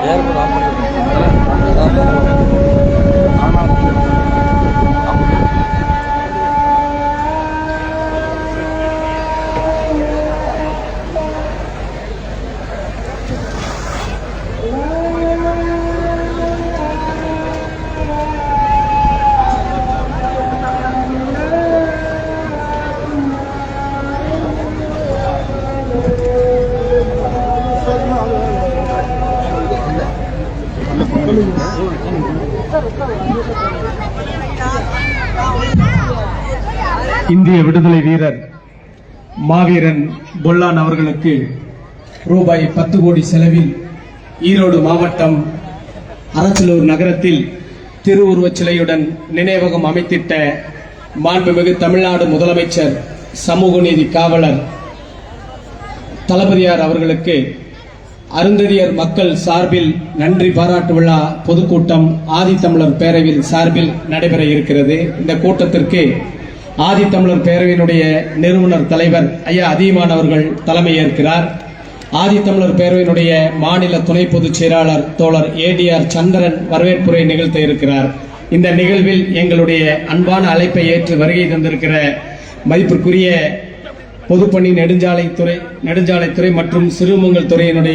ஏற்படும் இந்திய விடுதலை வீரர் மாவீரன் பொல்லான் அவர்களுக்கு ரூபாய் பத்து கோடி செலவில் ஈரோடு மாவட்டம் அரச்சலூர் நகரத்தில் திருவுருவச் சிலையுடன் நினைவகம் அமைத்திட்ட மாண்புமிகு தமிழ்நாடு முதலமைச்சர் சமூக நீதி காவலர் தளபதியார் அவர்களுக்கு அருந்ததியர் மக்கள் சார்பில் நன்றி பாராட்டு விழா பொதுக்கூட்டம் ஆதித்தமிழர் பேரவையில் சார்பில் நடைபெற இருக்கிறது. இந்த கூட்டத்திற்கு ஆதித்தமிழர் பேரவையினுடைய நிறுவனர் தலைவர் ஐயா அதியமான் அவர்கள் தலைமை ஏற்கிறார் ஆதித்தமிழர் பேரவையினுடைய மாநில துணை பொதுச் செயலாளர் தோழர் ஏடிஆர் சந்திரன் வரவேற்புரை நிகழ்த்த இருக்கிறார். இந்த நிகழ்வில் எங்களுடைய அன்பான அழைப்பை ஏற்று வருகை தந்திருக்கிற மதிப்பிற்குரிய பொதுப்பணி நெடுஞ்சாலைத்துறை நெடுஞ்சாலைத்துறை மற்றும் சிறுமங்கள் துறையினுடைய